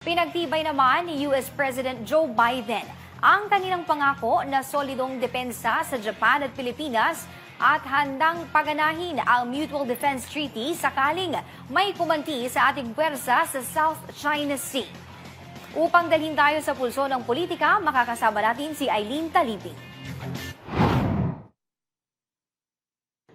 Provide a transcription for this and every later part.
Pinagtibay naman ni US President Joe Biden ang kanilang pangako na solidong depensa sa Japan at Pilipinas at handang paganahin ang Mutual Defense Treaty sakaling may kumanti sa ating puwersa sa South China Sea. Upang dalhin tayo sa pulso ng politika, makakasama natin si Eileen Talibing.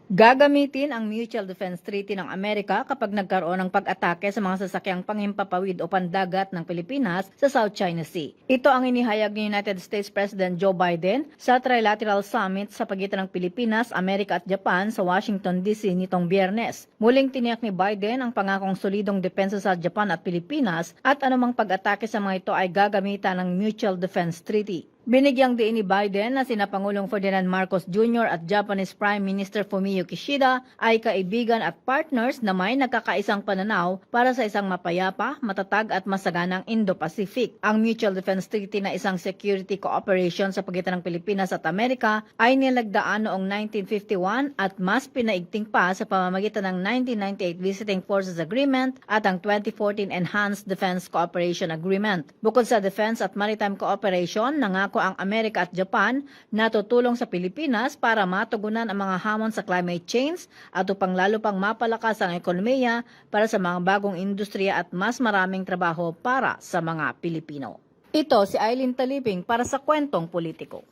Gagamitin ang Mutual Defense Treaty ng Amerika kapag nagkaroon ng pag-atake sa mga sasakyang panghimpapawid o pandagat ng Pilipinas sa South China Sea. Ito ang inihayag ni United States President Joe Biden sa Trilateral Summit sa pagitan ng Pilipinas, Amerika at Japan sa Washington DC nitong biyernes. Muling tiniyak ni Biden ang pangakong solidong depensa sa Japan at Pilipinas at anumang pag-atake sa mga ito ay gagamitan ng Mutual Defense Treaty. Binigyang diin ni Biden na sina Pangulong Ferdinand Marcos Jr. at Japanese Prime Minister Fumio Kishida ay kaibigan at partners na may nagkakaisang pananaw para sa isang mapayapa, matatag at masaganang Indo-Pacific. Ang Mutual Defense Treaty na isang security cooperation sa pagitan ng Pilipinas at Amerika ay nilagdaan noong 1951 at mas pinaigting pa sa pamamagitan ng 1998 Visiting Forces Agreement at ang 2014 Enhanced Defense Cooperation Agreement. Bukod sa defense at maritime cooperation, nangako ang Amerika at Japan na tutulong sa Pilipinas para matugunan ang mga hamon sa climate change at upang lalo pang mapalakas ang ekonomiya para sa mga bagong industriya at mas maraming trabaho para sa mga Pilipino. Ito si Eileen Taliping para sa Kwentong Politiko.